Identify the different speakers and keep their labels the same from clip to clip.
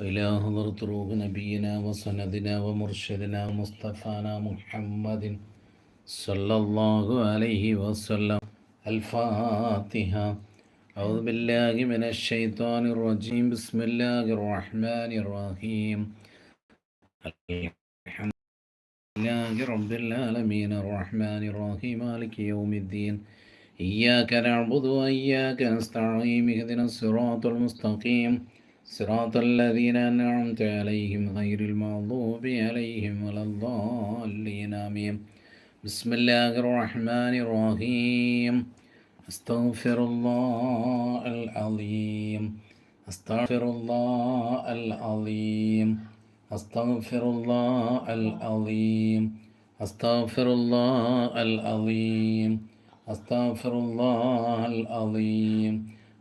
Speaker 1: وإلى حضرة روح نبينا وسندنا ومرشدنا ومصطفانا محمد صلى الله عليه وسلم. الفاتحة. أعوذ بالله من الشيطان الرجيم. بسم الله الرحمن الرحيم. الحمد لله رب العالمين. الرحمن الرحيم. مالك يوم الدين. إياك نعبد وإياك نستعين. اهدنا الصراط المستقيم. صراط الذين أنعمت عليهم غير المغضوب عليهم ولا الضالين آمين. بسم الله الرحمن الرحيم. أستغفر الله العظيم. أستغفر الله العظيم. أستغفر الله العظيم. أستغفر الله العظيم. أستغفر الله العظيم.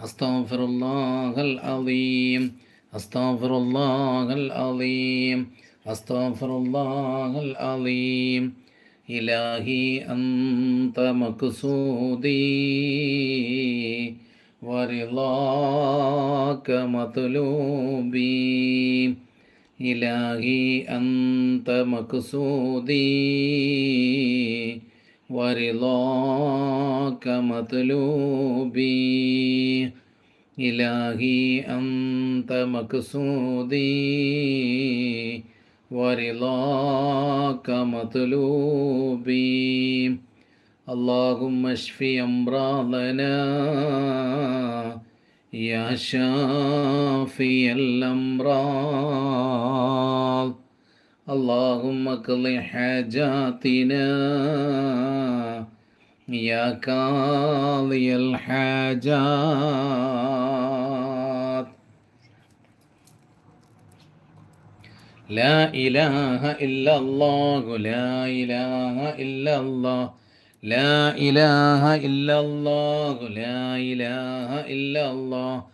Speaker 1: أستغفر الله العظيم أستغفر الله العظيم أستغفر الله العظيم إلهي أنت مقصودي ورضاك مطلوبي إلهي أنت مقصودي ورضاك مطلوبي إلهي أنت مقصودي ورضاك مطلوبي اللهم اشف أمراضنا يا شافي الأمراض اللهم اقض حاجاتنا. يا قاضي الحاجات. لا إله إلا الله لا إله إلا الله لا إله إلا الله لا إله إلا الله.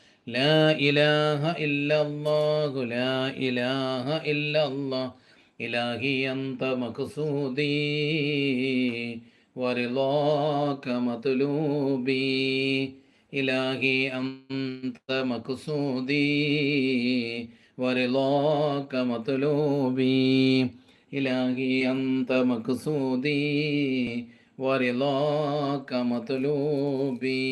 Speaker 1: لا إله إلا الله لا إله إلا الله. إلهي أنت مقصودي ورضاك مطلوبي. إلهي أنت مقصودي ورضاك مطلوبي. إلهي أنت مقصودي ورضاك مطلوبي.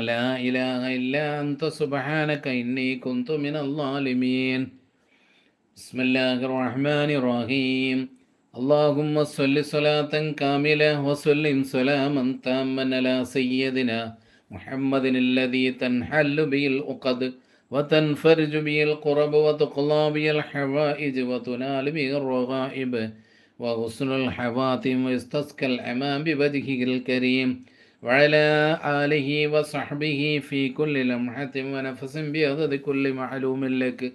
Speaker 1: لا إله إلا أنت سبحانك إني كنت من الظالمين. بسم الله الرحمن الرحيم. اللهم صل صلاة كاملة وسلم سلاما تاما على سيدنا محمد الذي تنحل به العقد وتنفرج به القرب وتقضى به الحوائج وتنال به الرغائب وغسل الحواتم واستسقى الأمام بوجهه الكريم. وعلى آله وصحبه في كل لمحة ونفس بعدد كل معلوم لك.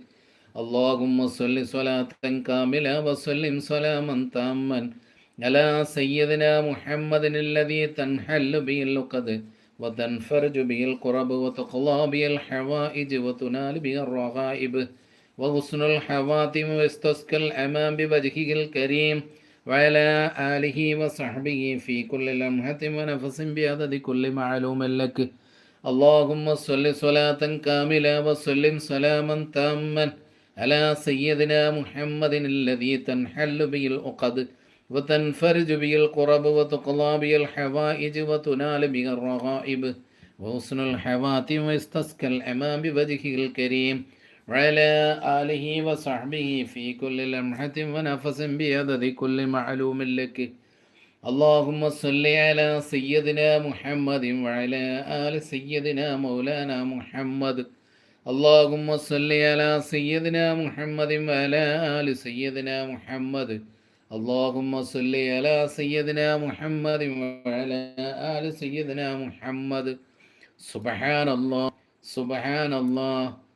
Speaker 1: اللهم صل صلاة كاملة وسلم سلاما تاما على سيدنا محمد الذي تنحل به اللقد وتنفرج به القرب وتقضى به الحوائج وتنال به الرغائب. وغسل الحواتم واستسقى الأمام بوجهه الكريم وعلى آله وصحبه في كل لمحة ونفس بعدد كل معلوم لك. اللهم صل صلاة كاملة وسلم سلاما تاما على سيدنا محمد الذي تنحل به العقد وتنفرج به القرب وتقضى به الحوائج وتنال به الرغائب. وحسن الحواتم واستسقى الأمام بوجهه الكريم. وعلى آله وصحبه في كل لمحة ونفس بعدد كل معلوم لك. اللهم صل على سيدنا محمد وعلى آل سيدنا مولانا محمد. اللهم صل على سيدنا محمد وعلى آل سيدنا محمد. اللهم صل على سيدنا محمد وعلى آل سيدنا محمد. سبحان الله سبحان الله.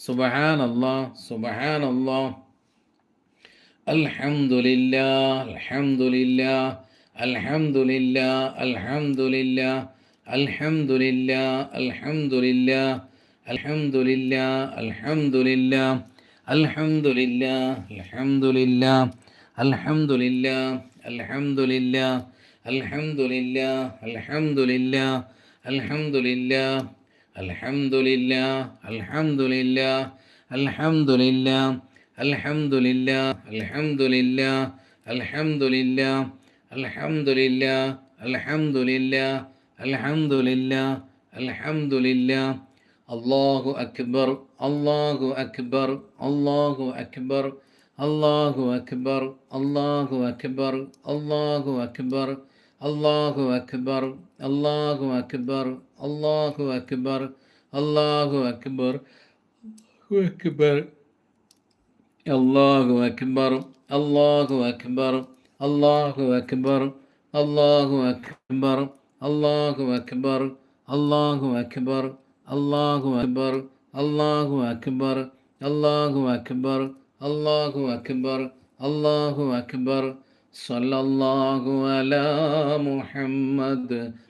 Speaker 1: سبحان الله سبحان الله الحمد لله الحمد لله الحمد لله الحمد لله الحمد لله الحمد لله الحمد لله الحمد لله الحمد لله الحمد لله الحمد لله الحمد لله الحمد لله الحمد لله الحمد لله الحمد لله الحمد لله الحمد لله الحمد لله الحمد لله الحمد لله الحمد لله الحمد لله الحمد لله الحمد لله الله أكبر الله أكبر الله أكبر الله أكبر الله أكبر الله أكبر الله أكبر الله أكبر الله أكبر الله أكبر أكبر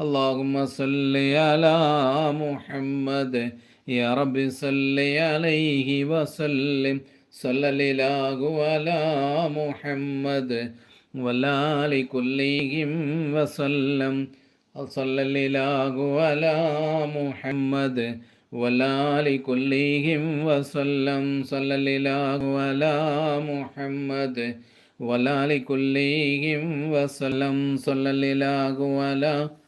Speaker 1: اللهم صل على محمد. يا رب صل عليه وسلم. صلى الله على محمد ولا كلهم وسلم. صلى الله على محمد ولا كلهم وسلم. صلى الله على محمد ولا كلهم وسلم. صلى الله على محمد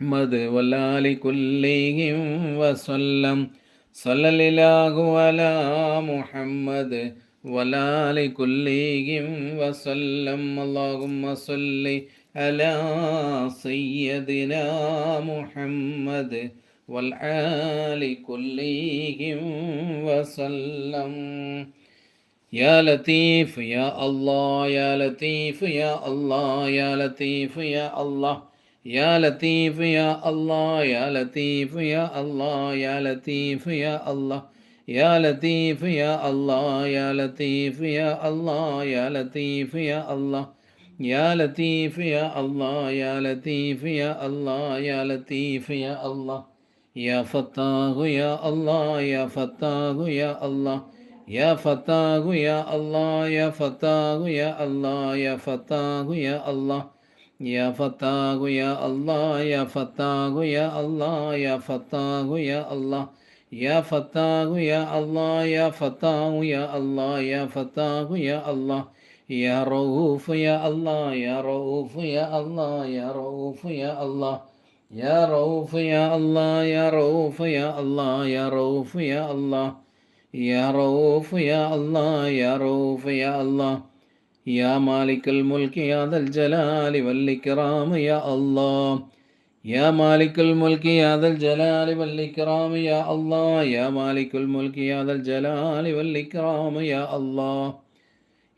Speaker 1: ولا كلهم وسلم. صلى الله على محمد ولا كلهم وسلم. اللهم صل على سيدنا محمد والآل كلهم وسلم. يا لطيف يا الله يا لطيف يا الله يا لطيف يا الله يا لطيف يا الله يا لطيف يا الله يا لطيف يا الله يا لطيف يا الله يا لطيف يا الله يا لطيف يا الله يا لطيف يا الله يا لطيف يا الله يا لطيف يا الله يا فتاه يا الله يا فتاه يا الله يا فتاه يا الله يا فتاه يا الله يا فتاه يا الله يا فتاه يا الله يا فتاه يا الله يا فتاه يا الله. يا فتاه يا الله يا فتاه يا الله يا فتاه يا الله. يا رؤوف يا الله يا رؤوف يا الله يا رؤوف يا الله. يا رؤوف يا الله يا رؤوف يا الله يا رؤوف يا الله. يا رؤوف يا الله يا رؤوف يا الله. يا مالك الملك يا ذا الجلال والإكرام يا الله. يا مالك الملك يا ذا الجلال والإكرام يا الله. يا مالك الملك يا ذا الجلال والإكرام يا الله.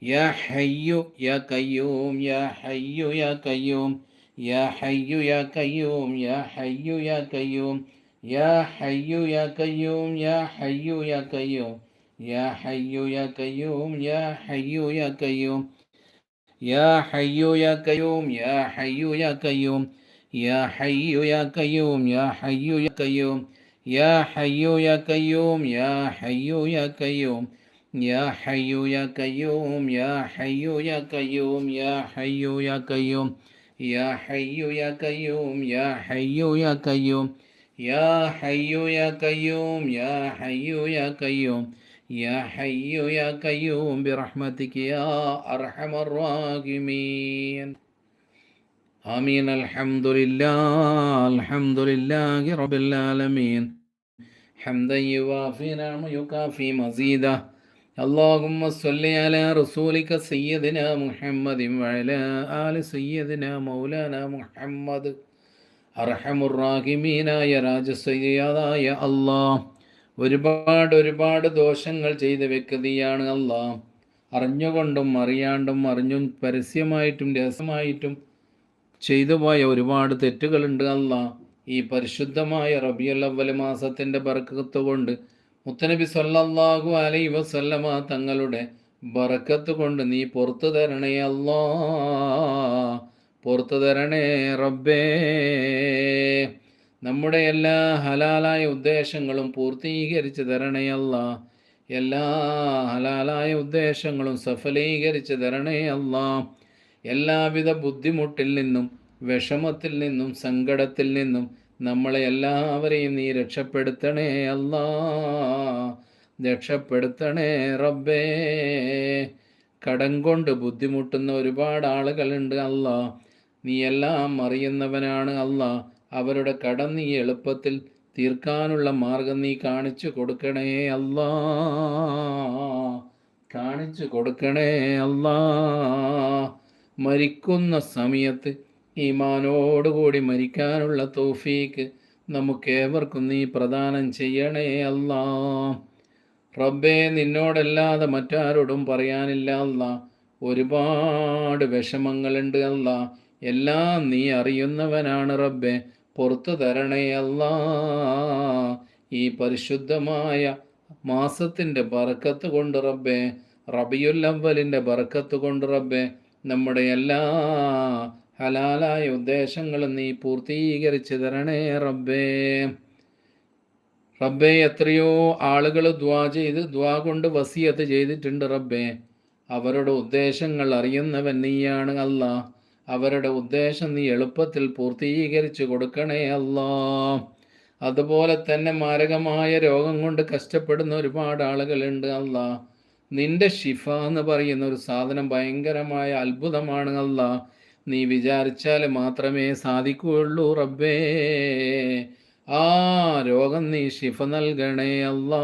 Speaker 1: يا حي يا قيوم يا حي يا قيوم. يا حي يا قيوم يا حي يا قيوم. يا حي يا قيوم يا حي يا قيوم. يا حي يا قيوم يا حي يا قيوم يا حي يا قيوم يا حي يا قيوم يا حي يا قيوم يا حي يا قيوم يا حي يا قيوم يا حي يا قيوم يا حي يا قيوم يا حي يا قيوم يا حي يا قيوم يا حي يا قيوم يا حي يا قيوم يا حي يا قيوم يا حي يا قيوم يا حي يا قيوم برحمتك يا أرحم الراحمين. آمين. الحمد لله الحمد لله رب العالمين. حمدا يوافي نعم يكافي مزيدا. اللهم صل على رسولك سيدنا محمد وعلى آل سيدنا مولانا محمد. أرحم الراحمين يا راج يا الله. ഒരുപാട് ഒരുപാട് ദോഷങ്ങൾ ചെയ്ത വ്യക്തിയാണ് അള്ളാഹ് അറിഞ്ഞുകൊണ്ടും അറിയാണ്ടും അറിഞ്ഞും പരസ്യമായിട്ടും രഹസ്യമായിട്ടും ചെയ്തു പോയ ഒരുപാട് തെറ്റുകളുണ്ട് അല്ല ഈ പരിശുദ്ധമായ റബിയൽ അവൽ മാസത്തിന്റെ ബർക്കത്ത് കൊണ്ട് മുത്തനബി സല്ലാഹു അലൈ വസല്ലമ തങ്ങളുടെ ബറക്കത്ത് കൊണ്ട് നീ പുറത്തു തരണേ അല്ലാ പുറത്തു തരണേ റബ്ബേ. നമ്മുടെ എല്ലാ ഹലാലായ ഉദ്ദേശങ്ങളും പൂർത്തീകരിച്ച് തരണയല്ല എല്ലാ ഹലാലായ ഉദ്ദേശങ്ങളും സഫലീകരിച്ച് തരണയല്ല എല്ലാവിധ ബുദ്ധിമുട്ടിൽ നിന്നും വിഷമത്തിൽ നിന്നും സങ്കടത്തിൽ നിന്നും നമ്മളെ എല്ലാവരെയും നീ രക്ഷപ്പെടുത്തണേ അല്ലാ. രക്ഷപ്പെടുത്തണേ റബ്ബേ. കടം കൊണ്ട് ബുദ്ധിമുട്ടുന്ന ഒരുപാട് ആളുകളുണ്ട് അല്ല. നീ എല്ലാം അറിയുന്നവനാണ് അല്ല. അവരുടെ കടം നീ എളുപ്പത്തിൽ തീർക്കാനുള്ള മാർഗം നീ കാണിച്ചു കൊടുക്കണേ അല്ലാ. കാണിച്ചു കൊടുക്കണേ അല്ലാ. മരിക്കുന്ന സമയത്ത് ഈമാനോടുകൂടി മരിക്കാനുള്ള തോഫീക്ക് നമുക്കേവർക്കും നീ പ്രദാനം ചെയ്യണേ അല്ലാ. റബ്ബേ നിന്നോടല്ലാതെ മറ്റാരോടും പറയാനില്ല അല്ല. ഒരുപാട് വിഷമങ്ങളുണ്ട് അല്ല. എല്ലാം നീ അറിയുന്നവനാണ് റബ്ബെ. പുറത്തു തരണയല്ല. ഈ പരിശുദ്ധമായ മാസത്തിന്റെ ബറക്കത്ത് കൊണ്ട് റബ്ബേ റബിയുൽ റബിയുല്ലവലിന്റെ ബറക്കത്ത് കൊണ്ട് റബ്ബേ നമ്മുടെ എല്ലാ ഹലാലായ ഉദ്ദേശങ്ങളും നീ പൂർത്തീകരിച്ച് തരണേ റബ്ബേ. റബ്ബേ എത്രയോ ആളുകൾ ദ്വാ ചെയ്ത് ദ്വാ കൊണ്ട് വസിയത്ത് ചെയ്തിട്ടുണ്ട് റബ്ബേ. അവരുടെ ഉദ്ദേശങ്ങൾ അറിയുന്നവൻ നീയാണ് അല്ല അവരുടെ ഉദ്ദേശം നീ എളുപ്പത്തിൽ പൂർത്തീകരിച്ചു കൊടുക്കണേ അല്ല. അതുപോലെ തന്നെ മാരകമായ രോഗം കൊണ്ട് കഷ്ടപ്പെടുന്ന ഒരുപാട് ആളുകളുണ്ട് അല്ല. നിന്റെ ഷിഫ എന്ന് പറയുന്ന ഒരു സാധനം ഭയങ്കരമായ അത്ഭുതമാണ് അല്ല. നീ വിചാരിച്ചാൽ മാത്രമേ സാധിക്കുകയുള്ളൂ റബ്ബേ. ആ രോഗം നീ ഷിഫ നൽകണേ അല്ലാ.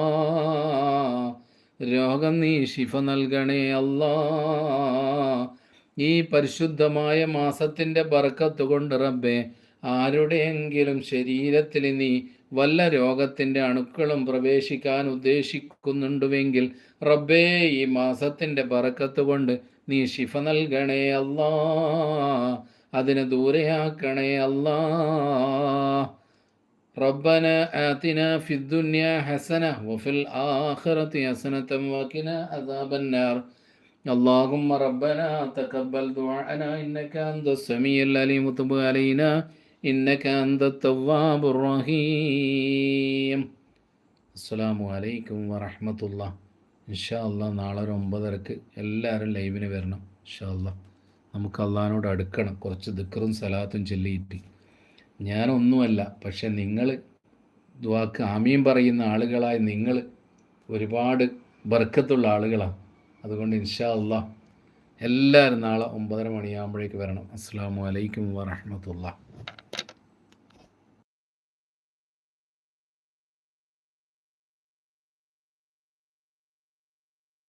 Speaker 1: രോഗം നീ ഷിഫ നൽകണേ അല്ലാ. ഈ പരിശുദ്ധമായ മാസത്തിൻ്റെ ബർക്കത്ത് കൊണ്ട് റബ്ബെ ആരുടെയെങ്കിലും ശരീരത്തിൽ നീ വല്ല രോഗത്തിൻ്റെ അണുക്കളും പ്രവേശിക്കാൻ ഉദ്ദേശിക്കുന്നുണ്ടുവെങ്കിൽ റബ്ബേ ഈ മാസത്തിൻ്റെ ബറക്കത്ത് കൊണ്ട് നീ ശിഫ നൽകണേ അല്ലാ അതിനെ ദൂരെയാക്കണേ അല്ലാ ربنا آتنا في الدنيا حسنة وفي الآخرة حسنة وقنا عذاب النار اللهم ربنا تقبل دعاءنا إنك أنت السميع العليم وتب علينا إنك أنت التواب الرحيم അസ്സാം വലൈക്കും വറഹമത്തുള്ള ഇൻഷാ അല്ലാ നാളെ ഒരു ഒമ്പതരക്ക് എല്ലാവരും ലൈവിന് വരണം ഇൻഷാ അല്ലാ നമുക്ക് അള്ളഹാനോട് അടുക്കണം കുറച്ച് ദിക്കറും സലാത്തും ചൊല്ലിയിട്ട് ഞാനൊന്നുമല്ല പക്ഷെ നിങ്ങൾ ദ്വാക്ക് ആമീൻ പറയുന്ന ആളുകളായി നിങ്ങൾ ഒരുപാട് ബർക്കത്തുള്ള ആളുകളാണ് അതുകൊണ്ട് ഇൻഷാ അള്ളാഹ് എല്ലാവരും നാളെ ഒമ്പതര മണിയാകുമ്പോഴേക്ക് വരണം. അസ്സാം വലൈക്കും വാഹമത്തുള്ള